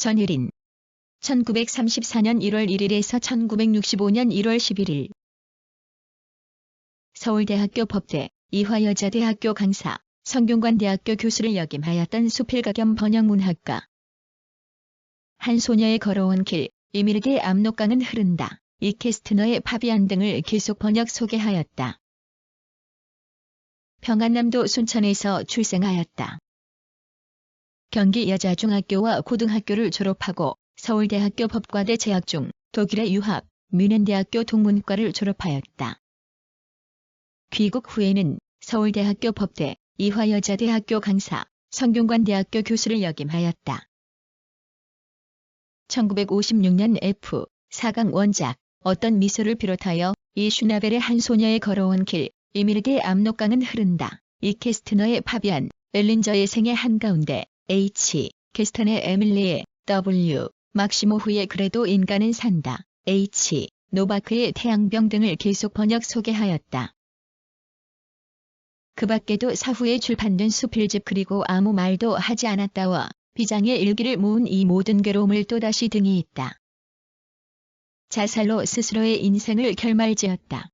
전일인 1934년 1월 1일에서 1965년 1월 11일 서울대학교 법대 이화여자대학교 강사 성균관대학교 교수를 역임하였던 수필가 겸 번역문학가 한 소녀의 걸어온 길 이미르게 압록강은 흐른다. 이 캐스트너의 파비안 등을 계속 번역 소개하였다. 평안남도 순천에서 출생하였다. 경기 여자중학교와 고등학교를 졸업하고 서울대학교 법과대 재학 중 독일에 유학, 뮌헨대학교 동문과를 졸업하였다. 귀국 후에는 서울대학교 법대, 이화여자대학교 강사, 성균관대학교 교수를 역임하였다. 1956년 F 4강 원작 어떤 미소를 비롯하여 이 슈나벨의 한 소녀의 걸어온 길 이미르게 압록강은 흐른다. 이 캐스트너의 파비안 엘린저의 생애 한가운데 H 캐스턴의 에밀리의 W 막시모후의 그래도 인간은 산다. H 노바크의 태양병 등을 계속 번역 소개하였다. 그 밖에도 사후에 출판된 수필집 그리고 아무 말도 하지 않았다와 비장의 일기를 모은 이 모든 괴로움을 또다시 등이 있다. 자살로 스스로의 인생을 결말지었다.